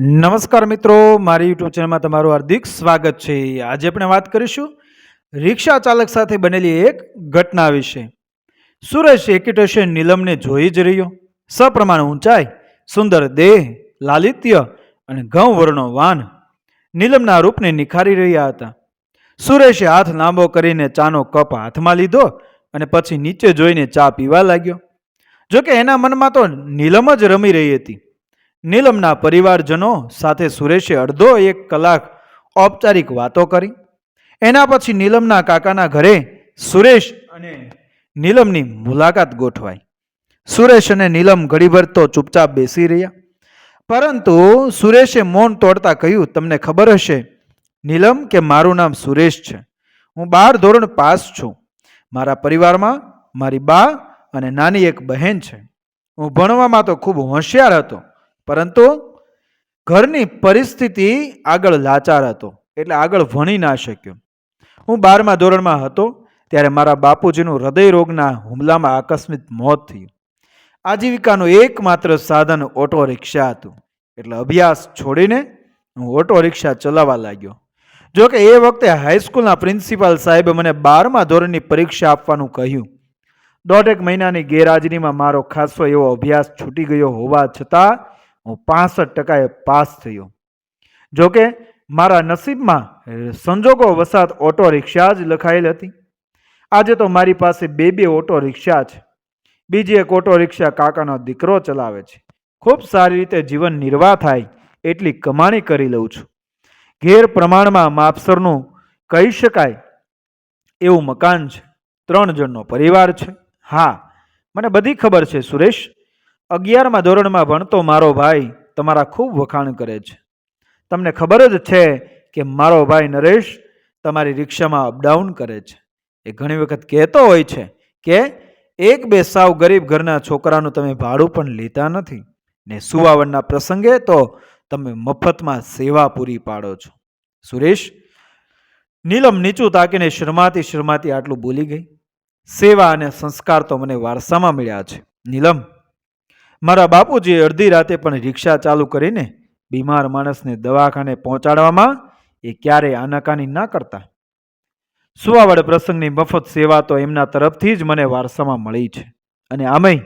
નમસ્કાર મિત્રો, મારી યુટ્યુબ ચેનલમાં તમારું હાર્દિક સ્વાગત છે. આજે આપણે વાત કરીશું રિક્ષા ચાલક સાથે બનેલી એક ઘટના વિશે. સુરેશ એક્યુટેશન નીલમને જોઈ જ રહ્યો. સપ્રમાણ ઊંચાઈ, સુંદર દેહ, લાલિત્ય અને ઘઉં વર્ણો વાન નીલમના રૂપને નિખારી રહ્યા હતા. સુરેશે હાથ લાંબો કરીને ચાનો કપ હાથમાં લીધો અને પછી નીચે જોઈને ચા પીવા લાગ્યો. જોકે એના મનમાં તો નીલમ જ રમી રહી હતી. નીલમના પરિવારજનો સાથે સુરેશે અડધો એક કલાક ઔપચારિક વાતો કરી. એના પછી નીલમના કાકાના ઘરે સુરેશ અને નીલમની મુલાકાત ગોઠવાઈ. સુરેશ અને નીલમ ઘડીભર તો ચૂપચાપ બેસી રહ્યા. પરંતુ સુરેશે મૌન તોડતા કહ્યું, તમને ખબર હશે, નીલમ, કે મારું નામ સુરેશ છે. હું બાર ધોરણ પાસ છું. મારા પરિવારમાં મારી બા અને નાની એક બહેન છે. હું ભણવામાં તો ખૂબ હોશિયાર હતો. પરંતુ ઘરની પરિસ્થિતિ આગળ લાચાર હતો, એટલે આગળ ભણી ના શક્યો. હું બારમા ધોરણમાં હતો, ત્યારે મારા બાપુજીનું હૃદય રોગના હુમલામાં આકસ્મિક મોત થયું. આજીવિકાનું એકમાત્ર સાધન ઓટો રિક્ષા હતું, એટલે અભ્યાસ છોડીને હું ઓટો રિક્ષા ચલાવવા લાગ્યો. જો કે એ વખતે હાઈસ્કૂલના પ્રિન્સિપાલ સાહેબે મને બારમા ધોરણની પરીક્ષા આપવાનું કહ્યું. દોઢેક મહિનાની ગેરહાજરીમાં મારો ખાસો એવો અભ્યાસ છૂટી ગયો હોવા છતાં હું પાસઠ ટકાએ પાસ થયો. જોકે મારા નસીબમાં સંજોગો વસાત ઓટો રિક્ષા જ લખાયેલ હતી. આજે તો મારી પાસે બે બે ઓટો રિક્ષા છે. બીજી એક ઓટો રિક્ષા કાકાનો દીકરો ચલાવે છે. ખૂબ સારી રીતે જીવન નિર્વાહ થાય એટલી કમાણી કરી લઉં છું. ઘેર પ્રમાણમાં માપસરનું કહી શકાય એવું મકાન છે. ત્રણ જણનો પરિવાર છે. હા, મને બધી ખબર છે, સુરેશ. અગિયારમા ધોરણમાં ભણતો મારો ભાઈ તમારા ખૂબ વખાણ કરે છે. તમને ખબર જ છે કે મારો ભાઈ નરેશ તમારી રિક્ષામાં અપડાઉન કરે છે. એ ઘણી વખત કહેતો હોય છે કે એક બે સાવ ગરીબ ઘરના છોકરાનું તમે ભાડું પણ લેતા નથી ને સુવાવડના પ્રસંગે તો તમે મફતમાં સેવા પૂરી પાડો છો. સુરેશ, નીલમ નીચું તાકીને શરમાતી શરમાતી આટલું બોલી ગઈ. સેવા અને સંસ્કાર તો મને વારસામાં મળ્યા છે. નીલમ મારા બાપુજીએ અડધી રાતે પણ રિક્ષા ચાલુ કરીને બીમાર માણસને દવાખાને પહોંચાડવામાં એ ક્યારેય આનાકાની ના કરતા. સુવાવડ પ્રસંગની મફત સેવા તો એમના તરફથી જ મને વારસામાં મળી છે. અને આમય,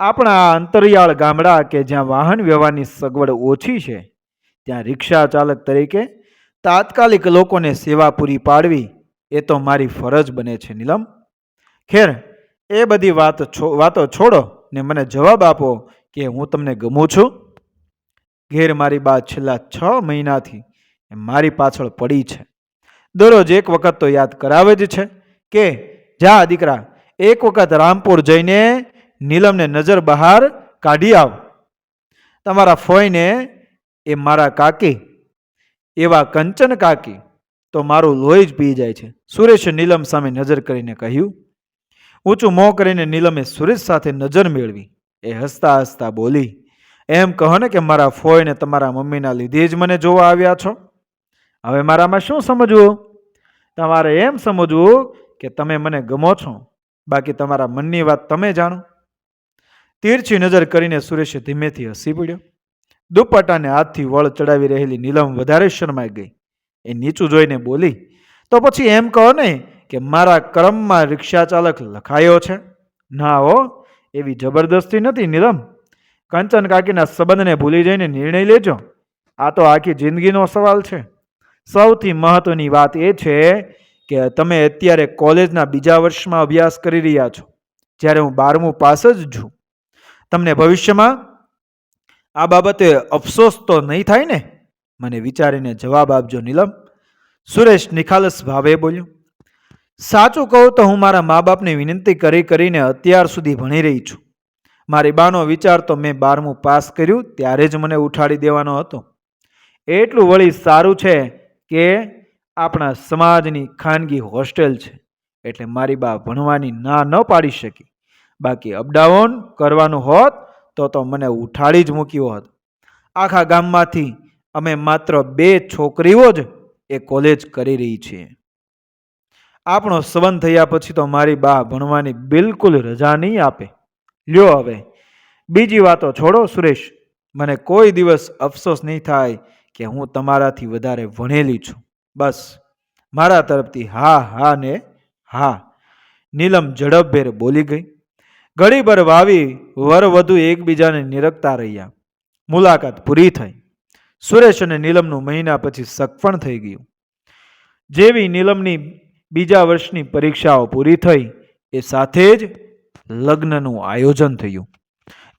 આપણા આ અંતરિયાળ ગામડા કે જ્યાં વાહન વ્યવહારની સગવડ ઓછી છે, ત્યાં રિક્ષા ચાલક તરીકે તાત્કાલિક લોકોને સેવા પૂરી પાડવી એ તો મારી ફરજ બને છે, નીલમ. ખેર, એ બધી વાત વાતો છોડો. ને મને જવાબ આપો કે હું તમને ગમું છું? ઘેર મારી બા છેલ્લા છ મહિનાથી મારી પાછળ પડી છે. દરરોજ એક વખત તો યાદ કરાવે જ છે કે, જા દીકરા, એક વખત રામપુર જઈને નીલમને નજર બહાર કાઢી આવ. તમારા ફોઈને એ મારા કાકી, એવા કંચન કાકી, તો મારું લોહી જ પી જાય છે. સુરેશે નીલમ સામે નજર કરીને કહ્યું ઊંચું મોં કરીને નીલમે સુરેશ સાથે નજર મેળવી. એ હસતા હસતા બોલી, એમ કહો ને કે મારા ફોયને તમારા મમ્મીના લીધે જ મને જોવા આવ્યા છો. હવે મારામાં શું સમજવું? તમારે એમ સમજવું કે તમે મને ગમો છો. બાકી તમારા મનની વાત તમે જાણો. તીરછી નજર કરીને સુરેશે ધીમેથી હસી પડ્યો. દુપટ્ટાને હાથથી વળ ચડાવી રહેલી નીલમ વધારે શરમાઈ ગઈ. એ નીચું જોઈને બોલી, તો પછી એમ કહો ને કે મારા કર્મમાં રિક્ષા ચાલક લખાયો છે? ના હો, એવી જબરદસ્તી નથી, નિરમ. કંચન કાકીના સંબંધને ભૂલી જઈને નિર્ણય લેજો. આ તો આખી જિંદગીનો સવાલ છે. સૌથી મહત્વની વાત એ છે કે તમે અત્યારે કોલેજના બીજા વર્ષમાં અભ્યાસ કરી રહ્યા છો. જ્યારે હું બારમું પાસ જ છું. તમને ભવિષ્યમાં આ બાબતે અફસોસ તો નહીં થાય ને? મને વિચારીને જવાબ આપજો, નીલમ. સુરેશ નિખાલસ ભાવે બોલ્યો. સાચું કહું તો હું મારા મા બાપને વિનંતી કરી કરીને અત્યાર સુધી ભણી રહી છું. મારી બાનો વિચાર તો મેં બારમું પાસ કર્યું, ત્યારે જ મને ઉઠાડી દેવાનો હતો. એટલું વળી સારું છે કે આપણા સમાજની ખાનગી હોસ્ટેલ છે, એટલે મારી બા ભણવાની ના ન પાડી શકી. બાકી અપડાઉન કરવાનું હોત તો તો મને ઉઠાડી જ મૂક્યો હોત. આખા ગામમાંથી અમે માત્ર બે છોકરીઓ જ એ કોલેજ કરી રહી છીએ. આપણો સંબંધ થયા પછી તો મારી બા ભણવાની બિલકુલ રજા નહીં આપે. લ્યો હવે, બીજી વાતો છોડો સુરેશ. મને કોઈ દિવસ અફસોસ નહીં થાય કે હું તમારાથી વધારે ભણેલી છું. બસ, મારા તરફથી હા હા ને હા. નીલમ ઝડપભેર બોલી ગઈ. ઘડીભર વાવી વર વધુ એકબીજાને નિરખતા રહ્યા. મુલાકાત પૂરી થઈ. સુરેશ અને નીલમનું મહિના પછી સગપણ થઈ ગયું. જેવી નીલમની બીજા વર્ષની પરીક્ષાઓ પૂરી થઈ, એ સાથે જ લગ્નનું આયોજન થયું.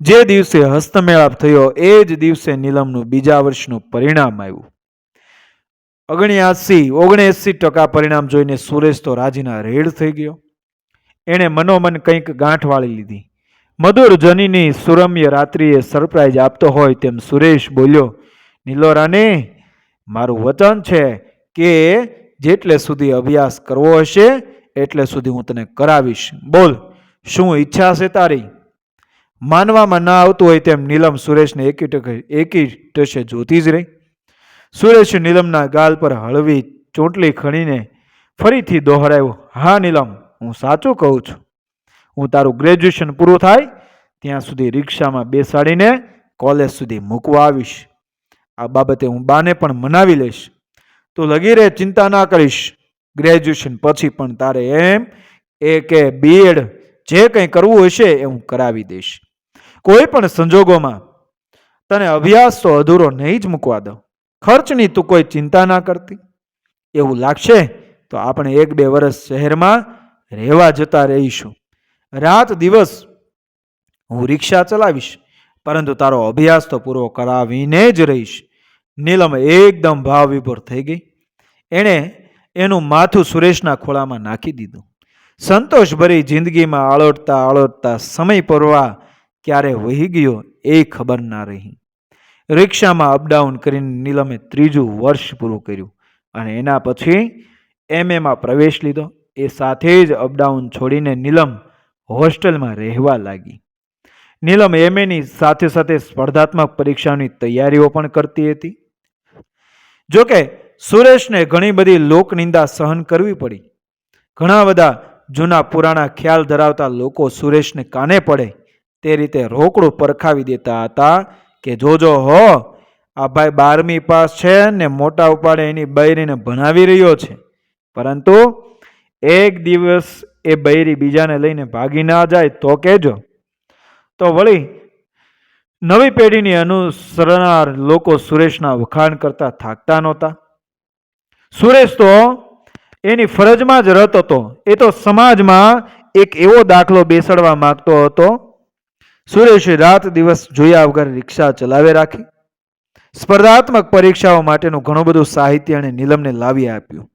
જે દિવસે હસ્તમેળાપ થયો, એ જ દિવસે નીલમનું બીજા વર્ષનું પરિણામ આવ્યું. ઓગણ્યાસી, ઓગણએંસી ટકા પરિણામ જોઈને સુરેશ તો રાજીના રેડ થઈ ગયો. એણે મનોમન કંઈક ગાંઠ વાળી લીધી. મધુર જનીની સુરમ્ય રાત્રિએ સરપ્રાઈઝ આપતો હોય તેમ સુરેશ બોલ્યો, નીલોરાને, મારું વચન છે કે જેટલે સુધી અભ્યાસ કરવો હશે, એટલે સુધી હું તને કરાવીશ. બોલ, શું ઈચ્છા છે તારી? માનવામાં ના આવતું હોય તેમ નીલમ સુરેશને એકી ટકે, એકી ટશે જોતી જ રહી. સુરેશ નીલમના ગાલ પર હળવી ચોટલી ખણીને ફરીથી દોહરાયો, હા, નીલમ, હું સાચું કહું છું. હું તારું ગ્રેજ્યુએશન પૂરું થાય, ત્યાં સુધી રિક્ષામાં બેસાડીને કોલેજ સુધી મૂકવા આવીશ. આ બાબતે હું બાને પણ મનાવી લઈશ. તું લગી રહે, ચિંતા ના કરીશ. ગ્રેજ્યુએશન પછી પણ તારે એમ એ કે બીએડ જે કંઈ કરવું હશે એ હું કરાવી દઈશ. કોઈ પણ સંજોગોમાં તને અભ્યાસ તો અધૂરો નહીં જ મૂકવા દઉં. ખર્ચની તું કોઈ ચિંતા ના કરતી. એવું લાગશે તો આપણે એક બે વર્ષ શહેરમાં રહેવા જતા રહીશું. રાત દિવસ હું રિક્ષા ચલાવીશ, પરંતુ તારો અભ્યાસ તો પૂરો કરાવીને જ રહીશ. નીલમ એકદમ ભાવ વિભોર થઈ ગઈ. એણે એનું માથું સુરેશના ખોળામાં નાખી દીધું. સંતોષભરી જિંદગીમાં આળોટતા આળોટતા સમય પરવા ક્યારે વહી ગયો એ ખબર ના રહી. રિક્ષામાં અપડાઉન કરીને નીલમે ત્રીજું વર્ષ પૂરું કર્યું અને એના પછી એમએમાં પ્રવેશ લીધો. એ સાથે જ અપડાઉન છોડીને નીલમ હોસ્ટેલમાં રહેવા લાગી. નીલમ એમએની સાથે સાથે સ્પર્ધાત્મક પરીક્ષાની તૈયારીઓ પણ કરતી હતી. જોકે સુરેશને ઘણી બધી લોકનિંદા સહન કરવી પડી. ઘણા બધા જૂના પુરાણા ખ્યાલ ધરાવતા લોકો સુરેશને કાને પડે તે રીતે રોકડું પરખાવી દેતા હતા કે, જોજો હો, આ ભાઈ બારમી પાસ છે ને મોટા ઉપાડે એની બૈરીને ભણાવી રહ્યો છે. પરંતુ એક દિવસ એ બૈરી બીજાને લઈને ભાગી ના જાય તો કહેજો. તો વળી નવી પેઢીની અનુસરનાર લોકો સુરેશના વખાણ કરતા થાકતા નહોતા. સુરેશ તો એની ફરજમાં જ રત હતો. એ તો સમાજમાં એક એવો દાખલો બેસાડવા માંગતો હતો. સુરેશે રાત દિવસ જોયા વગર રિક્ષા ચલાવે રાખી. સ્પર્ધાત્મક પરીક્ષાઓ માટેનું ઘણું બધું સાહિત્ય અને નીલમને લાવી આપ્યું.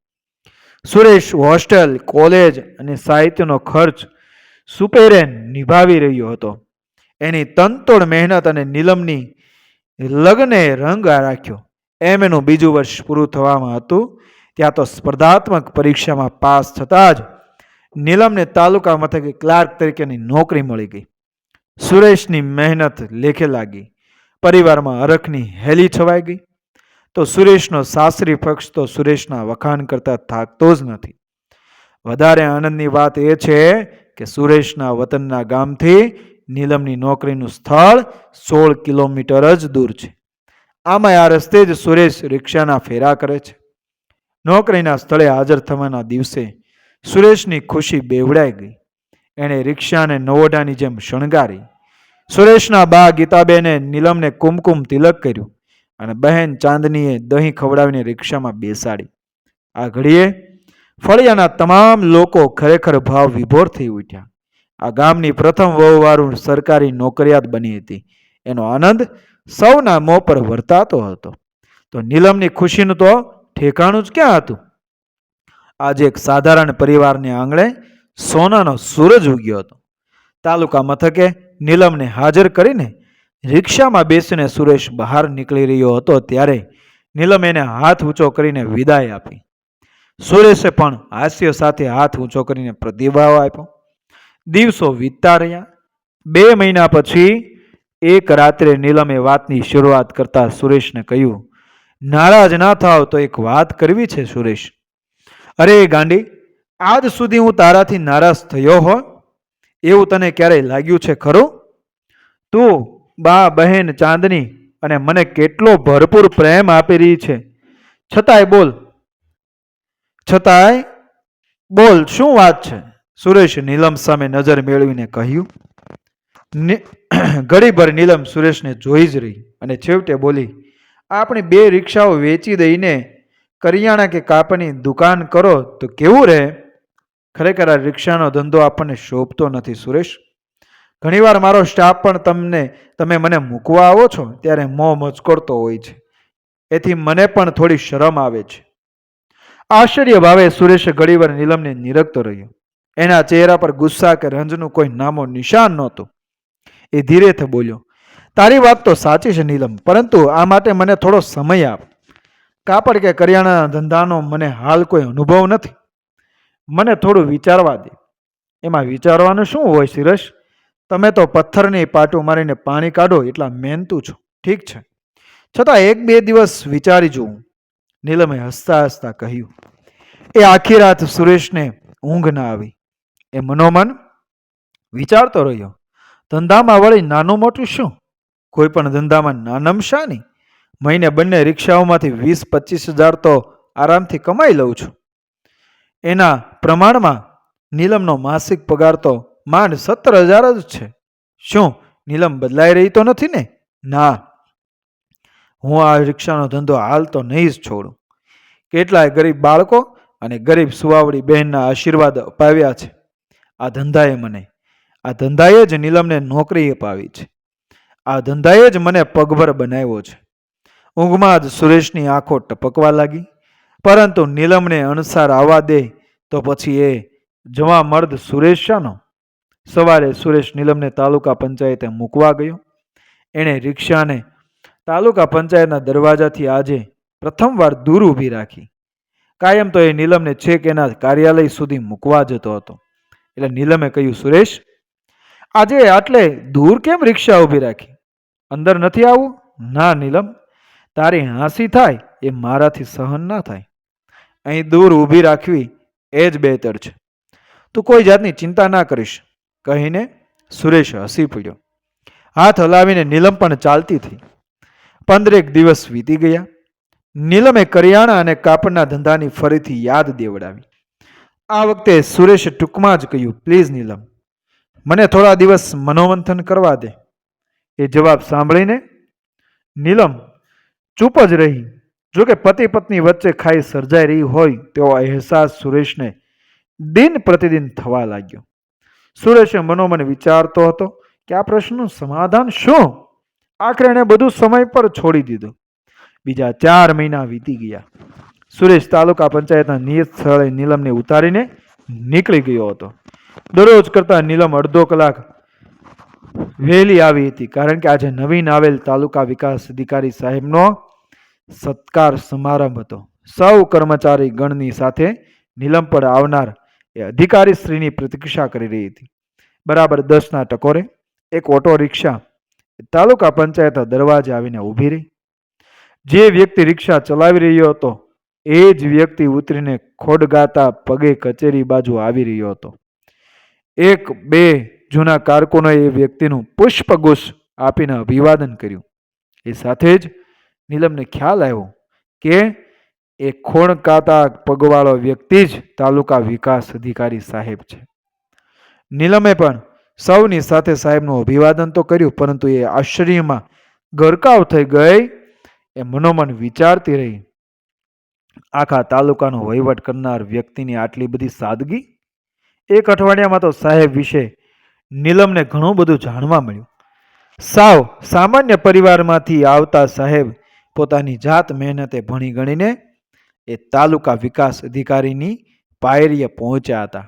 સુરેશ હોસ્ટેલ, કોલેજ અને સાહિત્યનો ખર્ચ સુપેરે નિભાવી રહ્યો હતો. એની તનતોડ મહેનત અને નીલમની લગ્ને રંગ રાખ્યો. એમ એનું બીજું વર્ષ પૂરું થવામાં હતું. ત્યાં તો સ્પર્ધાત્મક પરીક્ષામાં પાસ થતાં જ નીલમને તાલુકા મથકે ક્લાર્ક તરીકેની નોકરી મળી ગઈ. સુરેશની મહેનત લેખે લાગી. પરિવારમાં અરખની હેલી છવાઈ ગઈ. તો સુરેશનો સાસરી પક્ષ તો સુરેશના વખાણ કરતા થાકતો જ નથી. વધારે આનંદની વાત એ છે કે સુરેશના વતનના ગામથી નીલમની નોકરીનું સ્થળ સોળ કિલોમીટર જ દૂર છે. આમાં આ રસ્તે જ સુરેશ રિક્ષાના ફેરા કરે છે. નોકરીના સ્થળે હાજર થવાના દિવસે સુરેશની ખુશી બેવડાઈ ગઈ. એણે રિક્ષાને નવોઢાની જેમ શણગારી. સુરેશના બા ગીતાબેને નીલમને કુમકુમ તિલક કર્યું અને બહેન ચાંદનીએ દહીં ખવડાવીને રિક્ષામાં બેસાડી. આ ઘડીએ ફળિયાના તમામ લોકો ખરેખર ભાવ વિભોર થઈ ઉઠ્યા. આ ગામની પ્રથમ વહુવારું સરકારી નોકરિયાત બની હતી. એનો આનંદ સૌના મોં પર વર્તાતો હતો. તો નીલમની ખુશીનું તો ઠેકાણું જ ક્યાં હતું? આજે એક સાધારણ પરિવારને આંગણે સોનાનો સૂરજ ઉગ્યો હતો. તાલુકા મથકે નીલમને હાજર કરીને રિક્ષામાં બેસીને સુરેશ બહાર નીકળી રહ્યો હતો ત્યારે નીલમ એને હાથ ઊંચો કરીને વિદાય આપી. સુરેશે પણ હાસ્ય સાથે હાથ ઊંચો કરીને પ્રતિભાવ આપ્યો. દિવસો વીતતા રહ્યા. બે મહિના પછી એક રાત્રે નીલમે વાતની શરૂઆત કરતા સુરેશને કહ્યું નારાજ ના થાવ તો એક વાત કરવી છે સુરેશ. અરે ગાંડી, આજ સુધી હું તારાથી નારાજ થયો હો, એવું તને ક્યારેય લાગ્યું છે ખરું? તું, બા, બહેન, ચાંદની અને મને કેટલો ભરપૂર પ્રેમ આપી રહી છે. છતાંય બોલ. છતાંય બોલ, શું વાત છે? સુરેશ નીલમ સામે નજર મેળવીને કહ્યું. ઘડીભર નીલમ સુરેશને જોઈ જ રહી અને છેવટે બોલી આપણી બે રિક્ષાઓ વેચી દઈને કરિયાણા કે કાપડની દુકાન કરો તો કેવું રહે? ખરેખર આ રિક્ષાનો ધંધો આપણને શોભતો નથી, સુરેશ. ઘણીવાર મારો સ્ટાફ પણ તમને, તમે મને મૂકવા આવો છો ત્યારે મોં મચકોડતો હોય છે. એથી મને પણ થોડી શરમ આવે છે. આશ્ચર્ય ભાવે સુરેશ ઘણીવાર નીલમને નિરખતો રહ્યો. એના ચહેરા પર ગુસ્સા કે રંજનું કોઈ નામો નિશાન નહોતું. એ ધીરેથી બોલ્યો તારી વાત તો સાચી છે નીલમ, પરંતુ આ માટે મને થોડો સમય આપ. કાપડ કે કરિયાણાના ધંધાનો મને હાલ કોઈ અનુભવ નથી. મને થોડું વિચારવા દે. એમાં વિચારવાનું શું હોય શિરસ તમે તો પથ્થરની પાટું મારીને પાણી કાઢો એટલા મહેનતું છો. ઠીક છે. છતાં એક બે દિવસ વિચારી જોઉં નીલમે હસતા હસતા કહ્યું, એ આખી રાત સુરેશને ઊંઘ ના આવી. એ મનોમન વિચારતો રહ્યો. ધંધામાં વળી નાનું મોટું શું? કોઈ પણ ધંધામાં નાનમ શા નહીં મહિને બંને રિક્ષાઓમાંથી વીસ પચીસ હજાર તો આરામથી કમાઈ લઉં છું. એના પ્રમાણમાં નીલમનો માસિક પગાર તો માંડ સત્તર હજાર જ છે. શું નીલમ બદલાઈ રહી તો નથી ને? ના. હું આ રિક્ષાનો ધંધો હાલ તો નહીં જ છોડું. કેટલાય ગરીબ બાળકો અને ગરીબ સુવાવડી બહેનના આશીર્વાદ અપાવ્યા છે. આ ધંધાએ મને, આ ધંધાએ જ નીલમને નોકરી અપાવી છે. આ ધંધાએ જ મને પગભર બનાવ્યો છે. ઊંઘમાં જ સુરેશની આંખો ટપકવા લાગી, પરંતુ નીલમને અણસાર આવવા દે તો પછી એ જવા મર્દ સુરેશ શાનો? સવારે સુરેશ નીલમને તાલુકા પંચાયતે મૂકવા ગયો. એણે રિક્ષાને તાલુકા પંચાયતના દરવાજાથી આજે પ્રથમવાર દૂર ઊભી રાખી. કાયમ તો એ નીલમને છેક એના કાર્યાલય સુધી મૂકવા જતો હતો. એટલે નીલમે કહ્યું, સુરેશ, આજે આટલે દૂર કેમ રિક્ષા ઊભી રાખી? અંદર નથી આવવું ના, નીલમ. તારી હાંસી થાય એ મારાથી સહન ના થાય. અહીં દૂર ઊભી રાખવી એ જ બહેતર છે. તું કોઈ જાતની ચિંતા ના કરીશ. કહીને સુરેશ હસી પડ્યો. હાથ હલાવીને નીલમ પણ ચાલતી થઈ. પંદરેક દિવસ વીતી ગયા. નીલમે કરિયાણા અને કાપડના ધંધાની ફરીથી યાદ દેવડાવી. આ વખતે સુરેશે ટૂંકમાં જ કહ્યું, પ્લીઝ, નીલમ, મને થોડા દિવસ મનોમંથન કરવા દે. એ જવાબ સાંભળીને નીલમ ચૂપ જ રહી. જોકે પતિ પત્ની વચ્ચે ખાઈ સર્જાઈ રહી હોય તેવો અહેસાસ સુરેશને દિન પ્રતિદિન થવા લાગ્યો. સુરેશે મનોમન વિચારતો હતો કે આ પ્રશ્નનું સમાધાન શું? આખરે એણે બધું સમય પર છોડી દીધું. બીજા ચાર મહિના વીતી ગયા. સુરેશ તાલુકા પંચાયતના નિયત સ્થળે નીલમને ઉતારીને નીકળી ગયો હતો. દરરોજ કરતા નીલમ અડધો કલાક વહેલી આવી હતી કારણ કે આજે નવીન આવેલ તાલુકા વિકાસ અધિકારી સાહેબનો સત્કાર સમારંભ હતો. સૌ કર્મચારી ગણની સાથે નીલમ પર આવનાર એ અધિકારી શ્રીની પ્રતીક્ષા કરી રહી હતી. બરાબર દસના ટકોરે એક ઓટો રિક્ષા તાલુકા પંચાયતના દરવાજે આવીને ઊભી રહી. જે વ્યક્તિ રિક્ષા ચલાવી રહ્યો હતો એ જ વ્યક્તિ ઉતરીને ખોડગાતા પગે કચેરી બાજુ આવી રહ્યો હતો. એક બે જૂના કારકુનોએ એ વ્યક્તિનું પુષ્પગુચ્છ આપીને અભિવાદન કર્યું. એ સાથે જ નીલમને ખ્યાલ આવ્યો કે એ ખોણકાતા પગવાળો વ્યક્તિ જ તાલુકા વિકાસ અધિકારી સાહેબ છે. નીલમે પણ સૌની સાથે સાહેબનું અભિવાદન તો કર્યું, પરંતુ એ આશ્ચર્યમાં ગરકાવ થઈ ગઈ, એ મનોમન વિચારતી રહી. આખા તાલુકાનો વહીવટ કરનાર વ્યક્તિની આટલી બધી સાદગી? એક અઠવાડિયામાં તો સાહેબ વિશે નીલમને ઘણું બધું જાણવા મળ્યું. સાવ સામાન્ય પરિવારમાંથી આવતા સાહેબ પોતાની જાત મહેનતે ભણી ગણીને એ તાલુકા વિકાસ અધિકારીની પાયરીએ પહોંચ્યા હતા.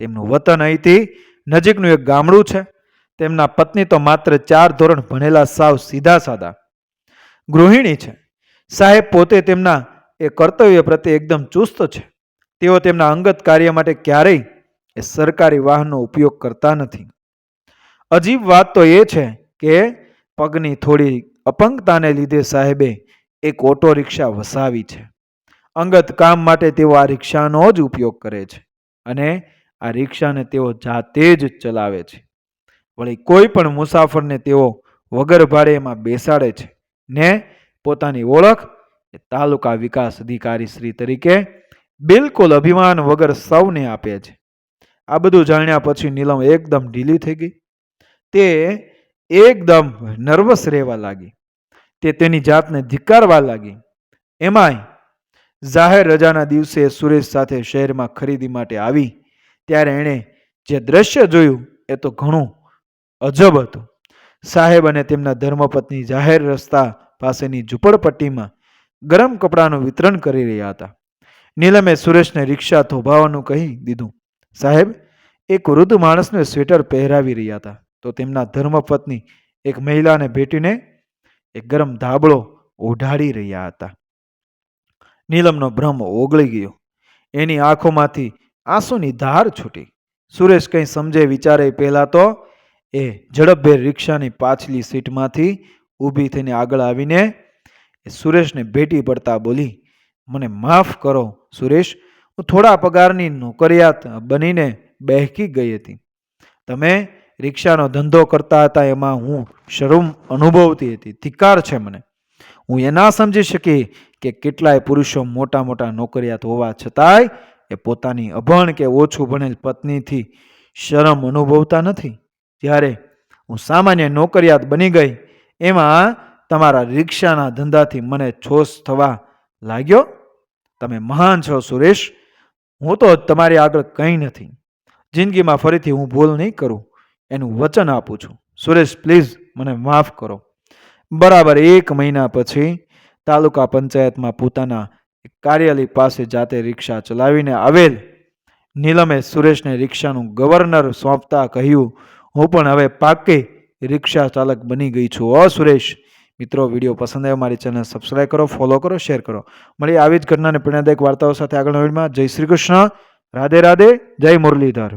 તેમનું વતન અહીંથી નજીકનું એક ગામડું છે. તેમના પત્ની તો માત્ર ચાર ધોરણ ભણેલા સાવ સીધા સાદા ગૃહિણી છે. સાહેબ પોતે તેમના એ કર્તવ્ય પ્રત્યે એકદમ ચુસ્ત છે. તેઓ તેમના અંગત કાર્ય માટે ક્યારેય એ સરકારી વાહનનો ઉપયોગ કરતા નથી. અજીબ વાત તો એ છે કે પગની થોડી અપંગતાને લીધે સાહેબે એક ઓટો રિક્ષા વસાવી છે. અંગત કામ માટે તેઓ આ રિક્ષાનો જ ઉપયોગ કરે છે અને આ રિક્ષાને તેઓ જાતે જ ચલાવે છે. વળી કોઈ પણ મુસાફરને તેઓ વગર ભાડે એમાં બેસાડે છે. ને પોતાની ઓળખ તાલુકા વિકાસ અધિકારી શ્રી તરીકે બિલકુલ અભિમાન વગર સૌને આપે છે. આ બધું જાણ્યા પછી નીલમ એકદમ ઢીલી થઈ ગઈ. તે એકદમ નર્વસ રહેવા લાગી. તે તેની જાતને ધિક્કારવા લાગી. એમાંય જાહેર રજાના દિવસે સુરેશ સાથે શહેરમાં ખરીદી માટે આવી, ત્યારે એણે જે દ્રશ્ય જોયું એ તો ઘણું અજબ હતું. સાહેબ અને તેમના ધર્મપત્ની જાહેર રસ્તા પાસેની ઝૂંપડપટ્ટીમાં ગરમ કપડાનું વિતરણ કરી રહ્યા હતા. નીલમે સુરેશને રિક્ષા થોભાવવાનું કહી દીધું. સાહેબ, એક વૃદ્ધ માણસને સ્વેટર પહેરાવી રહ્યા હતા. તો તેમના ધર્મપત્ની એક મહિલાને ભેટીને એક ગરમ ધાબળો ઓઢાડી રહ્યા હતા. નીલમનો ભ્રમ ઓગળી ગયો. એની આંખોમાંથી આંસુની ધાર છૂટી. સુરેશ કંઈ સમજે વિચારે પહેલાં તો એ ઝડપભેર રિક્ષાની પાછલી સીટમાંથી ઊભી થઈને આગળ આવીને એ સુરેશને ભેટી પડતા બોલી, મને માફ કરો સુરેશ, હું થોડા પગારની નોકરિયાત બનીને બહેકી ગઈ હતી. તમે રિક્ષાનો ધંધો કરતા હતા, એમાં હું શરમ અનુભવતી હતી. ધિકાર છે મને. હું એ ના સમજી શકી કે કેટલાય પુરુષો મોટા મોટા નોકરિયાત હોવા છતાંય એ પોતાની અભણ કે ઓછું ભણેલ પત્નીથી શરમ અનુભવતા નથી. જ્યારે હું સામાન્ય નોકરિયાત બની ગઈ, એમાં તમારા રિક્ષાના ધંધાથી મને છોસ થવા લાગ્યો? તમે મહાન છો, સુરેશ. હું તો તમારી આગળ કંઈ નથી. જિંદગીમાં ફરીથી હું ભૂલ નહીં કરું. એનું વચન આપું છું. સુરેશ પ્લીઝ મને માફ કરો. બરાબર એક મહિના પછી તાલુકા પંચાયતમાં પોતાના કાર્યાલય પાસે જાતે રિક્ષા ચલાવીને આવેલ નીલમે સુરેશને રિક્ષાનું ગવર્નર સોંપતા કહ્યું, હું પણ હવે પાકે રિક્ષા ચાલક બની ગઈ છું. અ સુરેશ, મિત્રો, વીડિયો પસંદ આવ્યો, મારી ચેનલ સબસ્ક્રાઈબ કરો ફોલો કરો શેર કરો. મળી આવી જ ઘટનાને પ્રેરણાદાયક વાર્તાઓ સાથે આગળ વિડીયોમાં. જય શ્રી કૃષ્ણ. રાધે રાધે. જય મુરલીધર.